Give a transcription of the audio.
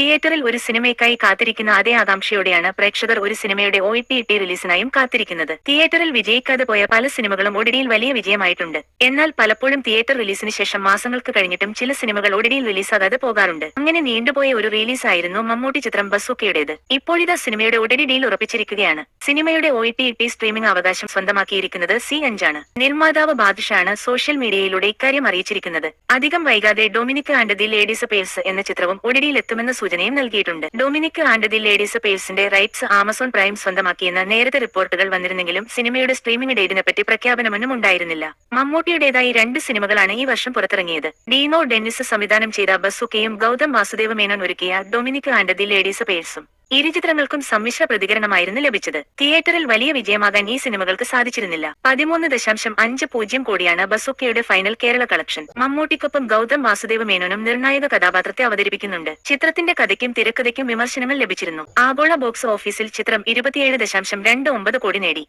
തിയേറ്ററിൽ ഒരു സിനിമയ്ക്കായി കാത്തിരിക്കുന്ന അതേ ആകാംക്ഷയോടെയാണ് പ്രേക്ഷകർ ഒരു സിനിമയുടെ ഒ ടി ടി റിലീസിനായും കാത്തിരിക്കുന്നത്. തിയേറ്ററിൽ വിജയിക്കാതെ പോയ പല സിനിമകളും ഒടിടിയിൽ വലിയ വിജയമായിട്ടുണ്ട്. എന്നാൽ പലപ്പോഴും തിയേറ്റർ റിലീസിന് ശേഷം മാസങ്ങൾക്ക് കഴിഞ്ഞിട്ടും ചില സിനിമകൾ ഒടിടിയിൽ റിലീസാകാതെ പോകാറുണ്ട്. അങ്ങനെ നീണ്ടുപോയ ഒരു റിലീസായിരുന്നു മമ്മൂട്ടി ചിത്രം ബസൂക്കയുടേത്. ഇപ്പോഴിതാ സിനിമയുടെ ഒടിടി ഡീൽ ഉറപ്പിച്ചിരിക്കുകയാണ്. സിനിമയുടെ ഒ ടി ടി സ്ട്രീമിംഗ് അവകാശം സ്വന്തമാക്കിയിരിക്കുന്നത് സി അഞ്ചാണ്. നിർമ്മാതാവ് ബാദുഷാണ് സോഷ്യൽ മീഡിയയിലൂടെ ഇക്കാര്യം അറിയിച്ചിരിക്കുന്നത്. അധികം വൈകാതെ Dominic and the ladies purse എന്ന ചിത്രവും ഒടിടിയിൽ എത്തുമെന്ന സൂചനയും നൽകിയിട്ടുണ്ട്. ഡൊമിനിക് ആൻഡ് ദി ലേഡീസ് പേഴ്സിന്റെ റൈറ്റ്സ് ആമസോൺ പ്രൈം സ്വന്തമാക്കിയെന്ന നേരത്തെ റിപ്പോർട്ടുകൾ വന്നിരുന്നെങ്കിലും സിനിമയുടെ സ്ട്രീമിംഗ് ഡേറ്റിനെപ്പറ്റി പ്രഖ്യാപനമൊന്നും ഉണ്ടായിരുന്നില്ല. മമ്മൂട്ടിയുടേതായി രണ്ട് സിനിമകളാണ് ഈ വർഷം പുറത്തിറങ്ങിയത്. ഡീനോ ഡെന്നിസ് സംവിധാനം ചെയ്ത ബസുക്കയും ഗൗതം വാസുദേവ മേനോൻ ഒരുക്കിയ ഡൊമിനിക് ആൻഡ് ദി ലേഡീസ് പേഴ്സും ഇരു ചിത്രങ്ങൾക്കും സമ്മിശ്ര പ്രതികരണമായിരുന്നു ലഭിച്ചത്. തിയേറ്ററിൽ വലിയ വിജയമാകാൻ ഈ സിനിമകൾക്ക് സാധിച്ചിരുന്നില്ല. പതിമൂന്ന് ദശാംശം അഞ്ച് പൂജ്യം കോടിയാണ് ബസുക്കയുടെ ഫൈനൽ കേരള കളക്ഷൻ. മമ്മൂട്ടിക്കൊപ്പം ഗൗതം വാസുദേവ മേനോനും നിർണായക കഥാപാത്രത്തെ അവതരിപ്പിക്കുന്നുണ്ട്. ചിത്രത്തിന്റെ കഥയ്ക്കും തിരക്കഥയ്ക്കും വിമർശനങ്ങൾ ലഭിച്ചിരുന്നു. ആഗോള ബോക്സ് ഓഫീസിൽ ചിത്രം ഇരുപത്തിയേഴ് ദശാംശം രണ്ട് ഒമ്പത് കോടി നേടി.